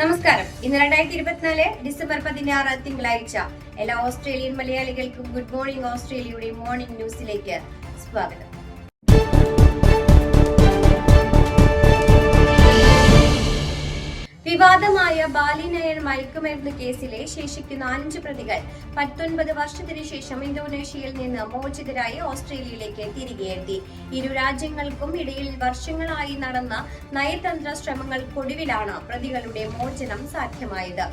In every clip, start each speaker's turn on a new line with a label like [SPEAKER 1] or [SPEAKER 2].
[SPEAKER 1] നമസ്കാരം. ഇന്ന് രണ്ടായിരത്തി ഇരുപത്തിനാല് ഡിസംബർ പതിനാറ് തിങ്കളാഴ്ച എല്ലാ ഓസ്ട്രേലിയൻ മലയാളികൾക്കും ഗുഡ് മോർണിംഗ് ഓസ്ട്രേലിയയുടെ മോർണിംഗ് ന്യൂസിലേക്ക് സ്വാഗതം. വിവാദമായ ബാലിനയൻ മയക്കുമരുന്ന് കേസിലെ ശേഷിക്കുന്ന അഞ്ച് പ്രതികൾ പത്തൊൻപത് വർഷത്തിന് ശേഷം ഇന്തോനേഷ്യയിൽ നിന്ന് മോചിതരായി ഓസ്ട്രേലിയയിലേക്ക് തിരികെയെത്തി ഇരു രാജ്യങ്ങൾക്കും ഇടയിൽ വർഷങ്ങളായി നടന്ന നയതന്ത്ര ശ്രമങ്ങൾക്കൊടുവിലാണ് പ്രതികളുടെ മോചനം സാധ്യമായത്.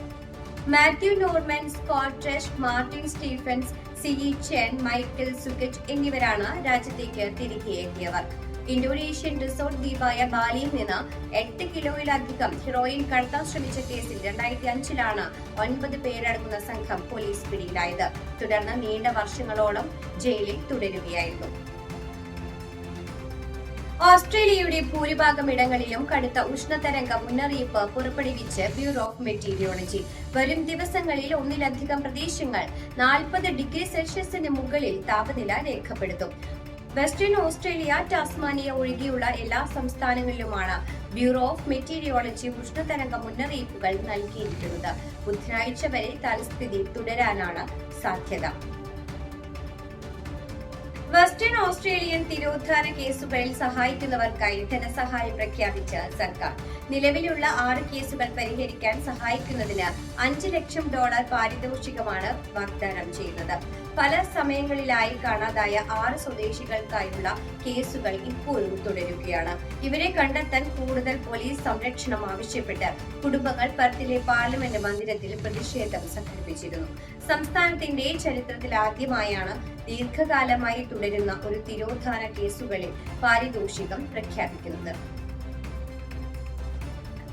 [SPEAKER 1] Matthew Norman Scott Rush Martin Stephens Si Yi Chen Michael Czugaj എന്നിവരാണ് രാജ്യത്തേക്ക് തിരികെ എത്തിയവർ. ഇന്തോനേഷ്യൻ റിസോർട്ട് ദ്വീപായ ബാലിയിൽ നിന്ന് എട്ട് കിലോയിലധികം ഹീറോയിൻ കടത്താൻ ശ്രമിച്ച കേസിൽ രണ്ടായിരത്തി അഞ്ചിലാണ് ഒൻപത് പേരടങ്ങുന്ന സംഘം പോലീസ് പിടിയിലായത്. തുടർന്ന് നീണ്ട വർഷങ്ങളോളം ജയിലിൽ തുടരുകയായിരുന്നു. ഓസ്ട്രേലിയയുടെ ഭൂരിഭാഗം ഇടങ്ങളിലും കടുത്ത ഉഷ്ണതരംഗ മുന്നറിയിപ്പ് പുറപ്പെടുവിച്ച് ബ്യൂറോ ഓഫ് മെറ്റീരിയോളജി. വരും ദിവസങ്ങളിൽ ഒന്നിലധികം പ്രദേശങ്ങൾ നാൽപ്പത് ഡിഗ്രി സെൽഷ്യസിന് മുകളിൽ താപനില രേഖപ്പെടുത്തും. വെസ്റ്റേൺ ഓസ്ട്രേലിയ ടാസ്മാനിയ ഒഴികെയുള്ള എല്ലാ സംസ്ഥാനങ്ങളിലുമാണ് ബ്യൂറോ ഓഫ് മെറ്റീരിയോളജി ഉഷ്ണതരംഗ മുന്നറിയിപ്പുകൾ നൽകിയിരിക്കുന്നത്. ബുധനാഴ്ച വരെ തൽസ്ഥിതി തുടരാനാണ് സാധ്യത. വെസ്റ്റേൺ ഓസ്ട്രേലിയൻ തിരോധാന കേസുകളിൽ സഹായിക്കുന്നവർക്കായി ധനസഹായം പ്രഖ്യാപിച്ച സർക്കാർ. നിലവിലുള്ള ആറ് കേസുകൾ പരിഹരിക്കാൻ സഹായിക്കുന്നതിന് അഞ്ച് ലക്ഷം ഡോളർ പാരിതോഷികമാണ് വാഗ്ദാനം ചെയ്യുന്നത്. പല സമയങ്ങളിലായി കാണാതായ ആറ് സ്വദേശികൾക്കായുള്ള കേസുകൾ ഇപ്പോഴും തുടരുകയാണ്. ഇവരെ കണ്ടെത്താൻ കൂടുതൽ പോലീസ് സംരക്ഷണം ആവശ്യപ്പെട്ട് കുടുംബങ്ങൾ പർത്തിലെ പാർലമെന്റ് മന്ദിരത്തിൽ പ്രതിഷേധം സംഘടിപ്പിച്ചിരുന്നു. സംസ്ഥാനത്തിന്റെ ചരിത്രത്തിൽ ആദ്യമായാണ് ദീർഘകാലമായി തുടരുന്ന ഒരു തിരോധാന കേസുകളിൽ പാരിതോഷികം പ്രഖ്യാപിക്കുന്നത്.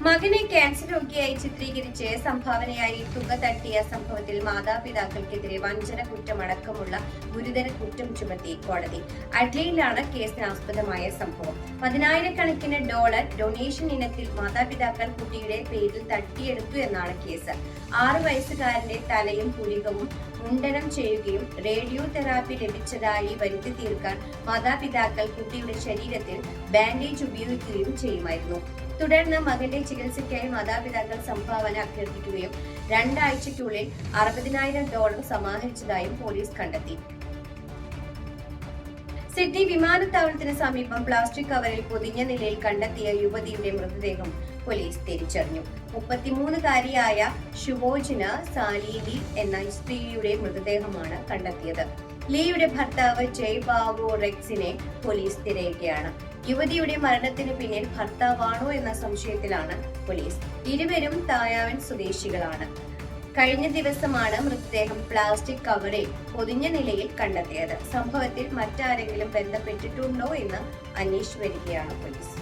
[SPEAKER 1] മകനെ ക്യാൻസർ രോഗിയായി ചിത്രീകരിച്ച് സംഭാവനയായി തുക തട്ടിയ സംഭവത്തിൽ മാതാപിതാക്കൾക്കെതിരെ വഞ്ചന കുറ്റമടക്കമുള്ള ഗുരുതര കുറ്റം ചുമത്തി കോടതി. അഡ്ലയിലാണ് കേസിനാസ്പദമായ സംഭവം. പതിനായിരക്കണക്കിന് ഡോളർ ഡൊണേഷൻ ഇനത്തിൽ മാതാപിതാക്കൾ കുട്ടിയുടെ പേരിൽ തട്ടിയെടുത്തു എന്നാണ് കേസ്. ആറു വയസ്സുകാരന്റെ തലയും പുരികവും മുണ്ടനം ചെയ്യുകയും റേഡിയോ തെറാപ്പി ലഭിച്ചതായി വരുത്തി തീർക്കാൻ മാതാപിതാക്കൾ കുട്ടിയുടെ ശരീരത്തിൽ ബാൻഡേജ് ഉപയോഗിക്കുകയും ചെയ്യുമായിരുന്നു. തുടർന്ന് മകന്റെ ചികിത്സയ്ക്കായി മാതാപിതാക്കൾ സംഭാവന അഭ്യർത്ഥിക്കുകയും രണ്ടാഴ്ചയ്ക്കുള്ളിൽ അറുപതിനായിരം ഡോളർ സമാഹരിച്ചതായും പോലീസ് കണ്ടെത്തി. സിഡ്നി വിമാനത്താവളത്തിന് സമീപം പ്ലാസ്റ്റിക് കവറിൽ പൊതിഞ്ഞ നിലയിൽ കണ്ടെത്തിയ യുവതിയുടെ മൃതദേഹം പോലീസ് തിരിച്ചറിഞ്ഞു. മുപ്പത്തിമൂന്നുകാരിയായ ഷുവോജിന സാലീലി എന്ന സ്ത്രീയുടെ മൃതദേഹമാണ് കണ്ടെത്തിയത്. ലീയുടെ ഭർത്താവ് ജയ് ബാബു റെക്സിനെ പോലീസ് തിരയുകയാണ്. യുവതിയുടെ മരണത്തിന് പിന്നിൽ ഭർത്താവാണോ എന്ന സംശയത്തിലാണ് പോലീസ്. ഇരുവരും തായാവൻ സ്വദേശികളാണ്. കഴിഞ്ഞ ദിവസമാണ് മൃതദേഹം പ്ലാസ്റ്റിക് കവറിൽ പൊതിഞ്ഞ നിലയിൽ കണ്ടെത്തിയത്. സംഭവത്തിൽ മറ്റാരെങ്കിലും ബന്ധപ്പെട്ടിട്ടുണ്ടോ എന്ന് അന്വേഷിച്ചു വരികയാണ് പോലീസ്.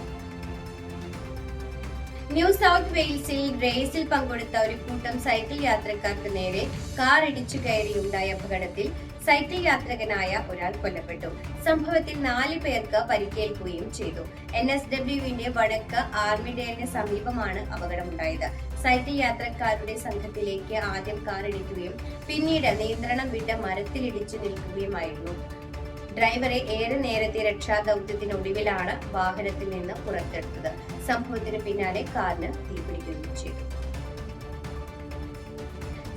[SPEAKER 1] ന്യൂ സൗത്ത് വെയിൽസിൽ റേസിൽ പങ്കെടുത്ത ഒരു കൂട്ടം സൈക്കിൾ യാത്രക്കാർക്ക് നേരെ കാർ ഇടിച്ചു കയറിയുണ്ടായ അപകടത്തിൽ സൈക്കിൾ യാത്രികനായ ഒരാൾ കൊല്ലപ്പെട്ടു. സംഭവത്തിൽ നാല് പേർക്ക് പരിക്കേൽക്കുകയും ചെയ്തു. എൻ എസ് ഡബ്ല്യുവിന്റെ വടക്ക് ആർമിഡേലിന് സമീപമാണ് അപകടമുണ്ടായത്. സൈക്കിൾ യാത്രക്കാരുടെ സംഘത്തിലേക്ക് ആദ്യം കാറിടിക്കുകയും പിന്നീട് നിയന്ത്രണം വിട്ട മരത്തിലിടിച്ചു നിൽക്കുകയുമായിരുന്നു. ഡ്രൈവറെ ഏറെ നേരത്തെ രക്ഷാദൗത്യത്തിനൊടുവിലാണ് വാഹനത്തിൽ നിന്ന് പുറത്തെടുത്തത്. സംഭവത്തിന് പിന്നാലെ കാറിന് തീപിടിക്കുകയും ചെയ്തു.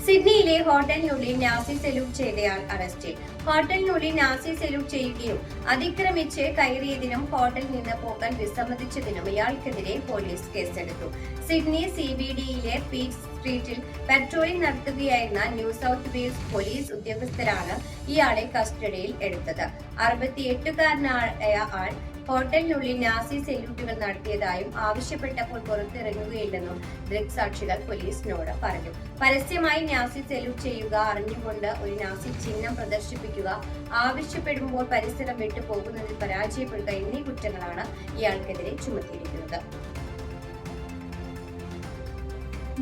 [SPEAKER 1] സിഡ്നിയിലെ ഹോട്ടലിനുള്ളിൽ നാസി സല്യൂട്ട് ചെയ്തയാൾ അറസ്റ്റിൽ ഹോട്ടലിനുള്ളിൽ നാസി സല്യൂട്ട് ചെയ്യുകയും അതിക്രമിച്ച് കയറിയതിനും ഹോട്ടലിൽ നിന്ന് പോകാൻ വിസമ്മതിച്ചതിനും ഇയാൾക്കെതിരെ പോലീസ് കേസെടുത്തു. സിഡ്നി സി ബി ഡിയിലെ പീറ്റ് സ്ട്രീറ്റിൽ പെട്രോളിംഗ് നടത്തുകയായിരുന്ന ന്യൂ സൗത്ത് വെയിൽസ് പോലീസ് ഉദ്യോഗസ്ഥരാണ് ഇയാളെ കസ്റ്റഡിയിൽ എടുത്തത്. അറുപത്തിയെട്ടുകാരനായ ആൾ ഹോട്ടലിനുള്ളിൽ നാസി സെല്യൂട്ടുകൾ നടത്തിയതായും ആവശ്യപ്പെട്ടപ്പോൾ പുറത്തിറങ്ങുകയില്ലെന്നും ദൃക്സാക്ഷികൾ പോലീസിനോട് പറഞ്ഞു. പരസ്യമായി നാസി സെല്യൂട്ട് ചെയ്യുക അറിഞ്ഞുകൊണ്ട് ഒരു നാസി ചിഹ്നം പ്രദർശിപ്പിക്കുക ആവശ്യപ്പെടുമ്പോൾ പരിസരം വിട്ടു പോകുന്നതിൽ പരാജയപ്പെടുക എന്നീ കുറ്റങ്ങളാണ് ഇയാൾക്കെതിരെ ചുമത്തിയിരിക്കുന്നത്.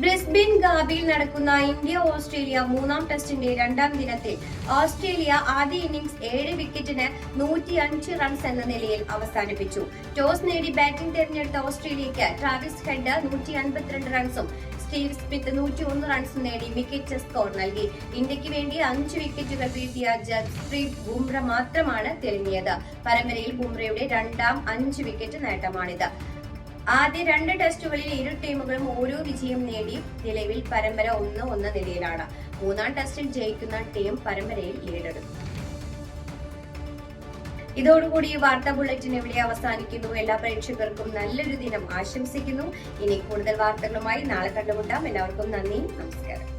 [SPEAKER 1] ബ്രിസ്ബിൻ ഗാബിയിൽ നടക്കുന്ന ഇന്ത്യ ഓസ്ട്രേലിയ മൂന്നാം ടെസ്റ്റിന്റെ രണ്ടാം ദിനത്തിൽ ഓസ്ട്രേലിയ ആദ്യ ഇന്നിംഗ്സ് ഏഴ് വിക്കറ്റിന് നൂറ്റി അഞ്ച് റൺസ് എന്ന നിലയിൽ അവസാനിപ്പിച്ചു. ടോസ് നേടി ബാറ്റിംഗ് തെരഞ്ഞെടുത്ത ഓസ്ട്രേലിയക്ക് ട്രാവിസ് ഹെഡ് നൂറ്റി അൻപത്തിരണ്ട് റൺസും സ്റ്റീവ് സ്മിത്ത് നൂറ്റി ഒന്ന് റൺസ് നേടി മികച്ച സ്കോർ നൽകി. ഇന്ത്യയ്ക്ക് വേണ്ടി അഞ്ച് വിക്കറ്റുകൾ വീഴ്ത്തിയ ജസ്പ്രീത് ബുംറ മാത്രമാണ് തെളിഞ്ഞത്. പരമ്പരയിൽ ബുംറയുടെ രണ്ടാം അഞ്ച് വിക്കറ്റ് നേട്ടമാണിത്. ആദ്യ രണ്ട് ടെസ്റ്റുകളിൽ ഇരു ടീമുകളും ഓരോ വിജയം നേടി നിലവിൽ പരമ്പര ഒന്ന് ഒന്ന് നിലയിലാണ്. മൂന്നാം ടെസ്റ്റിൽ ജയിക്കുന്ന ടീം പരമ്പരയിൽ ലീഡെടുക്കും ഇതോടുകൂടി ഈ വാർത്താ ബുള്ളറ്റിൻ ഇവിടെ അവസാനിക്കുന്നു. എല്ലാ പ്രേക്ഷകർക്കും നല്ലൊരു ദിനം ആശംസിക്കുന്നു. ഇനി കൂടുതൽ വാർത്തകളുമായി നാളെ കണ്ടുമുട്ടാം. എല്ലാവർക്കും നന്ദി നമസ്കാരം.